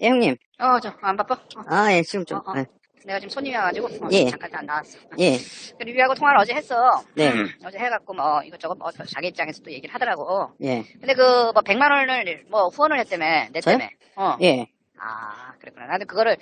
예, 형님. 어, 저, 안 바빠? 어, 아, 예, 지금 좀. 어, 어. 예. 내가 지금 손님이 와가지고, 어, 예. 잠깐 안 나왔어. 예, 그 리뷰하고 통화를 어제 했어. 네, 어제 해갖고, 뭐, 이것저것, 뭐, 자기 입장에서 또 얘기를 하더라고. 예, 근데 그, 뭐, 100만 원을, 뭐, 후원을 했다며, 내 저요? 때문에. 어. 예. 아, 그랬구나. 나는 그거를,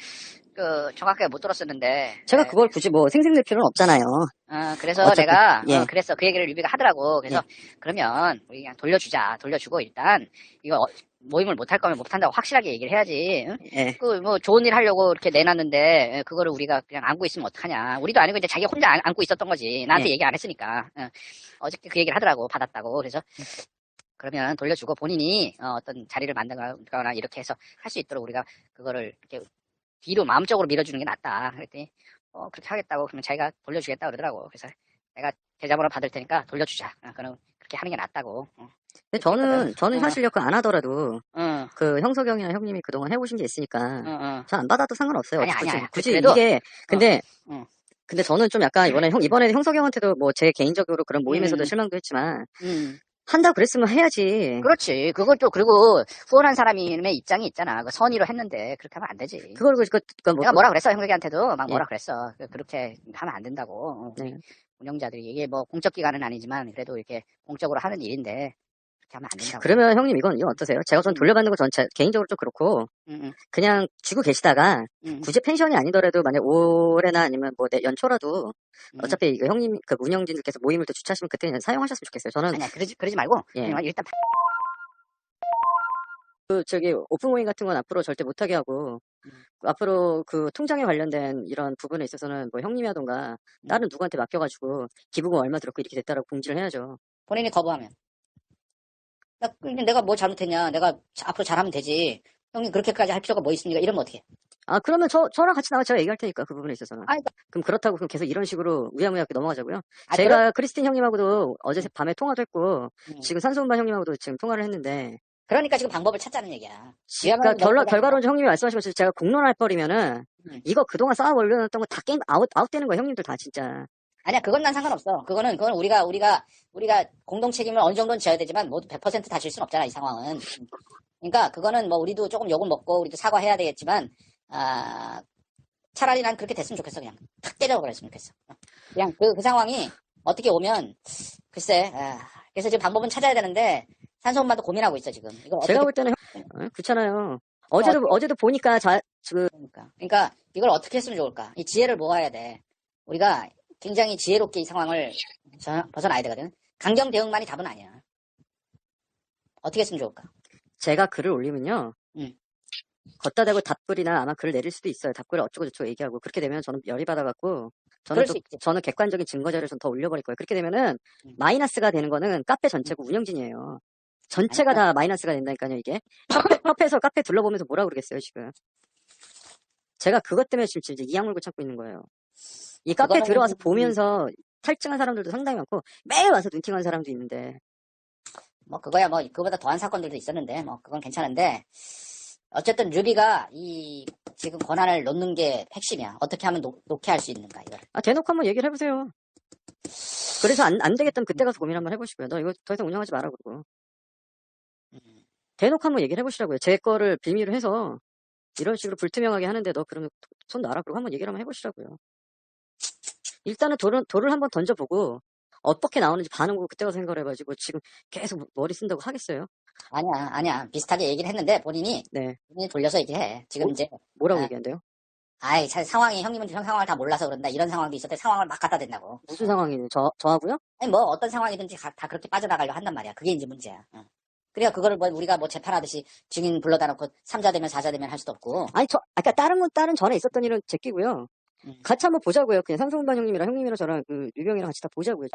그, 정확하게 못 들었었는데. 제가 네. 그걸 굳이 뭐 생생낼 필요는 없잖아요. 어, 그래서 어차피, 내가, 예. 어, 그랬어. 그 얘기를 리뷰가 하더라고. 그래서, 그러면, 우리 그냥 돌려주자. 돌려주고, 일단, 이거, 어, 모임을 못할 거면 못 한다고 확실하게 얘기를 해야지. 응? 예. 그 뭐 좋은 일 하려고 이렇게 내놨는데 예, 그거를 우리가 그냥 안고 있으면 어떡하냐. 우리도 아니고 이제 자기 혼자 안, 안고 있었던 거지. 나한테 예. 얘기 안 했으니까. 어. 어저께 그 얘기를 하더라고. 받았다고. 그래서 그러면 돌려주고 본인이 어, 떤 자리를 만들거나 이렇게 해서 할 수 있도록 우리가 그거를 이렇게 뒤로 마음적으로 밀어주는 게 낫다. 그랬더니 어, 그렇게 하겠다고 그러면 자기가 돌려주겠다 그러더라고. 그래서 내가 계좌번호 받을 테니까 돌려주자. 어, 그럼 그렇게 하는 게 낫다고. 어. 근데 저는, 저는 어. 사실 그안 하더라도 응, 그 형석형이나 형님이 그동안 해오신 게 있으니까. 저안 받아도 상관없어요. 아니야, 굳이, 아니야. 굳이 그래도- 이게, 근데, 어. 근데 저는 좀 약간 이번에 형, 이번에 형석형한테도 뭐 제 개인적으로 그런 모임에서도 음. 실망도 했지만, 응. 한다고 그랬으면 해야지. 그렇지. 그것도 그리고 후원한 사람의 입장이 있잖아. 그 선의로 했는데 그렇게 하면 안 되지. 그걸, 그, 그, 그 뭐, 내가 뭐라 그랬어 형석이한테도 막 예. 뭐라 그랬어. 그- 그렇게 하면 안 된다고. 어, 네. 운영자들이 이게 뭐 공적 기관은 아니지만 그래도 이렇게 공적으로 하는 일인데 그렇게 하면 안 된다고. 그러면 형님 이건, 이건 어떠세요? 제가 전 음. 돌려받는 거전 개인적으로 좀 그렇고, 응, 응, 그냥 쥐고 계시다가, 응, 굳이 펜션이 아니더라도 만약 올해나 아니면 뭐 내- 연초라도 응. 어차피 이거 형님 그 운영진들께서 모임을 또 주최하시면 그때 그냥 사용하셨으면 좋겠어요. 저는 아니야 그러지 그러지 말고 예. 그냥 일단 그 저기 오픈 모임 같은 건 앞으로 절대 못하게 하고 음. 앞으로 그 통장에 관련된 이런 부분에 있어서는 뭐 형님이라던가 음. 다른 누구한테 맡겨가지고 기부금 얼마 들었고 이렇게 됐다라고 공지를 해야죠. 본인이 거부하면. 나, 근데 내가 뭐 잘못했냐. 내가 자- 앞으로 잘하면 되지. 형님 그렇게까지 할 필요가 뭐 있습니까? 이러면 어떻게? 아 그러면 저 저랑 같이 나와 제가 얘기할 테니까 그 부분에 있어서는. 아니, 그- 그럼 그렇다고 그럼 계속 이런 식으로 우야무야 넘어가자고요. 아, 제가 크리스틴 형님하고도 어제 밤에 통화도 했고 음. 지금 산소음반 형님하고도 지금 통화를 했는데 그러니까 지금 방법을 찾자는 얘기야. 그러니까 결론, 결과로 형님이 말씀하신 것처럼 제가 공론할 거리면은 음. 이거 그동안 쌓아 올려놨던 거 다 게임 아웃, 아웃되는 거야 형님들 다 진짜 아니야, 그건 난 상관없어. 그거는, 그건 우리가, 우리가, 우리가 공동 책임을 어느 정도는 져야 되지만 모두 100%다 질 수는 없잖아, 이 상황은. 그러니까 그거는 뭐 우리도 조금 욕을 먹고 우리도 사과해야 되겠지만, 아, 차라리 난 그렇게 됐으면 좋겠어, 그냥. 탁 때려버렸으면 좋겠어. 그냥 그, 그 상황이 어떻게 오면, 글쎄, 아, 그래서 지금 방법은 찾아야 되는데, 산소 엄마도 고민하고 있어, 지금. 어떻게 제가 볼 때는 형, 어, 그렇잖아요 어제도 어 제도 보니까 자, 그, 그러니까. 그러니까 이걸 어떻게 했으면 좋을까? 이 지혜를 모아야 돼. 우리가 굉장히 지혜롭게 이 상황을 저- 벗어나야 되거든. 강경 대응만이 답은 아니야. 어떻게 했으면 좋을까? 제가 글을 올리면요 음. 걷다 대고 답글이나 아마 글을 내릴 수도 있어요 답글을 어쩌고 저쩌고 얘기하고 그렇게 되면 저는 열이 받아갖고 저는 또. 저는 객관적인 증거 자료를 좀 더 올려버릴 거예요 그렇게 되면은 음. 마이너스가 되는 거는 카페 전체고 운영진이에요 전체가 아니, 다 마이너스가 된다니까요 이게. 협회, 협회에서 카페 둘러보면서 뭐라 그러겠어요 지금. 제가 그것 때문에 지금 진짜 이악 물고 참고 있는 거예요. 이 카페 들어와서 보면서 탈증한 사람들도 상당히 많고 매일 와서 눈팅하는 사람도 있는데. 뭐 그거야 뭐 그거보다 더한 사건들도 있었는데 뭐 그건 괜찮은데. 어쨌든 루비가 이 지금 권한을 놓는 게 핵심이야. 어떻게 하면 놓, 놓게 할 수 있는가 이걸. 아 대놓고 한번 얘기를 해보세요. 그래서 안, 안 되겠다면 그때 가서 고민 한번 해보시고요. 너 이거 더 이상 운영하지 마라 그러고. 음. 대놓고 한번 얘기를 해보시라고요 제 거를 빌미로 해서 이런 식으로 불투명하게 하는데 너 그러면 손 놔라 그러고 한번 얘기를 한번 해보시라고요 일단은 돌을, 돌을 한번 던져보고 어떻게 나오는지 반응 보고 그때 가서 생각을 해가지고 지금 계속 머리 쓴다고 하겠어요? 아니야 아니야 비슷하게 얘기를 했는데 본인이 네 본인이 돌려서 얘기해. 지금 어? 이제 뭐라고 아. 얘기한대요? 아이 참 상황이 형님은 형 상황을 다 몰라서 그런다 이런 상황도 있었대 상황을 막 갖다 댄다고. 무슨 상황이에요? 저, 저하고요? 아니 뭐 어떤 상황이든지 가- 다 그렇게 빠져나가려 한단 말이야. 그게 이제 문제야. 응. 그래야 그거를 뭐 우리가 뭐 재판하듯이 증인 불러다 놓고 3자 되면 4자 되면 할 수도 없고. 아니 저 아까 다른 건 다른 전에 있었던 일은 제끼고요 음. 같이 한번 보자고요 그냥 상성반 형님이랑 형님이랑 저랑 그 유병이랑 같이 다 보자고요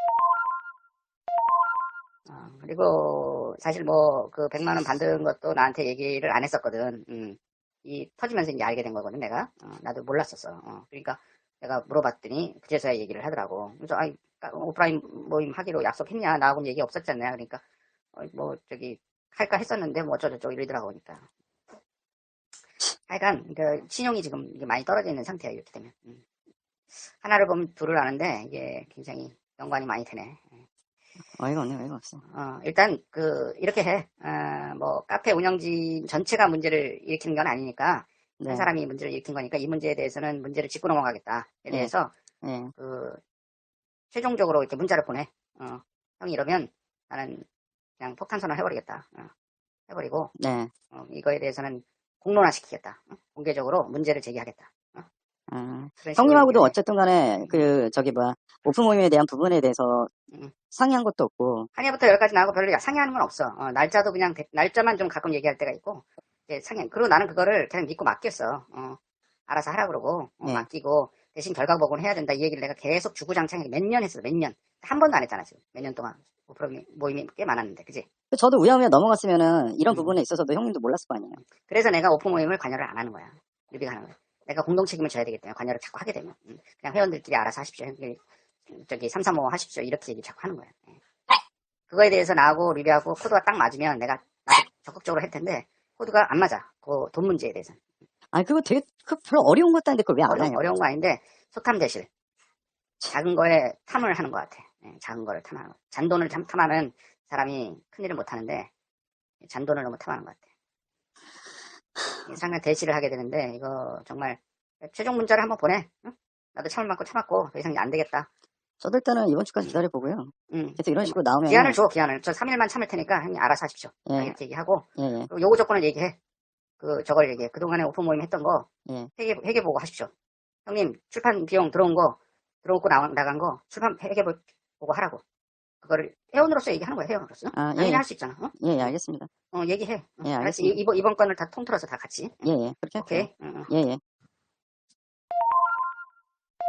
어, 그리고 사실 뭐 그 100만 원 받은 것도 나한테 얘기를 안 했었거든. 음. 이 터지면서 이제 알게 된 거거든 내가. 어, 나도 몰랐었어. 어, 그러니까 내가 물어봤더니 그제서야 얘기를 하더라고. 그래서 아이 아, 오프라인 모임 하기로 약속했냐 나하고는 얘기 없었잖아요. 그러니까 어, 뭐 저기 할까 했었는데 뭐 어쩌고저쩌고 이러더라고 보니까. 하여간 그 신용이 지금 많이 떨어져 있는 상태야 이렇게 되면. 음. 하나를 보면 둘을 아는데 이게 굉장히 연관이 많이 되네. 어이가 없네 어이가 없어 어, 일단, 그, 이렇게 해. 어, 뭐, 카페 운영진 전체가 문제를 일으키는 건 아니니까, 네. 한 사람이 문제를 일으킨 거니까 이 문제에 대해서는 문제를 짚고 넘어가겠다에 예. 대해서 예. 그 최종적으로 이렇게 문자를 보내. 어, 형이 이러면 나는 그냥 폭탄 선언 해버리겠다. 어, 해버리고 네. 어, 이거에 대해서는 공론화시키겠다. 어, 공개적으로 문제를 제기하겠다. 아, 그런 식으로 형님하고도. 어쨌든 간에 그 저기 뭐야 오픈 모임에 대한 부분에 대해서 음. 상의한 것도 없고 한예부터 열까지 나오고 별로 상의하는 건 없어. 어, 날짜도 그냥 대- 날짜만 좀 가끔 얘기할 때가 있고 상의. 그리고 나는 그거를 그냥 믿고 맡겼어. 어, 알아서 하라 그러고 어, 네. 맡기고 대신 결과 보고는 해야 된다 이 얘기를 내가 계속 주구장창 몇 년 했어. 몇 년. 한 번도 안 했잖아 지금. 몇 년 동안 오프로 모임이 꽤 많았는데, 그지? 저도 우야우야 넘어갔으면은 이런 음. 부분에 있어서도 형님도 몰랐을 거 아니에요. 그래서 내가 오프 모임을 관여를 안 하는 거야. 리비가 하는 거야. 내가 공동 책임을 져야 되기 때문에 관여를 자꾸 하게 되면 음, 그냥 회원들끼리 알아서 하십시오. 저기 335 하십시오. 이렇게 얘기 자꾸 하는 거야. 예. 그거에 대해서 나하고 리비하고 코드가 딱 맞으면 내가 적극적으로 할 텐데 코드가 안 맞아. 그 돈 문제에 대해서 아니 그거 되게 그 별로 어려운 것도 아닌데 그걸 왜 안 어려운? 어려운 거 아닌데 소탐 대실 작은 거에 탐을 하는 것 같아. 예, 작은 거를 탐하는 거. 잔돈을 참 탐하는 사람이 큰일을 못 하는데 잔돈을 너무 탐하는 것 같아. 이 상당 대시를 하게 되는데 이거 정말 최종 문자를 한번 보내. 응? 나도 참을 만큼 참았고 더 이상 안 되겠다. 저도 일단은 이번 주까지 기다려 보고요. 응. 계속 이런 식으로 나오면 기한을 줘 기한을. 저 3일만 참을 테니까 형님 알아서 하십시오. 예, 이렇게 얘기하고 예, 예. 요구 조건을 얘기해. 그 저걸 얘기해. 그동안에 오픈 모임 했던 거 예. 회계 회계 보고 하십시오. 형님 출판 비용 들어온 거 들어오고 나, 나간 거 출판 회계 보- 보고 하라고. 그거를 회원으로서 얘기하는 거야 회원으로서. 아, 예, 당연히 예. 할수 있잖아. 어? 예, 예, 알겠습니다. 어, 얘기해. 어, 예? 알겠습니다. 이- 이번 이번 건을 다 통틀어서 다 같이. 예, 예. 그렇게 할게요. 오케이. 예, 예.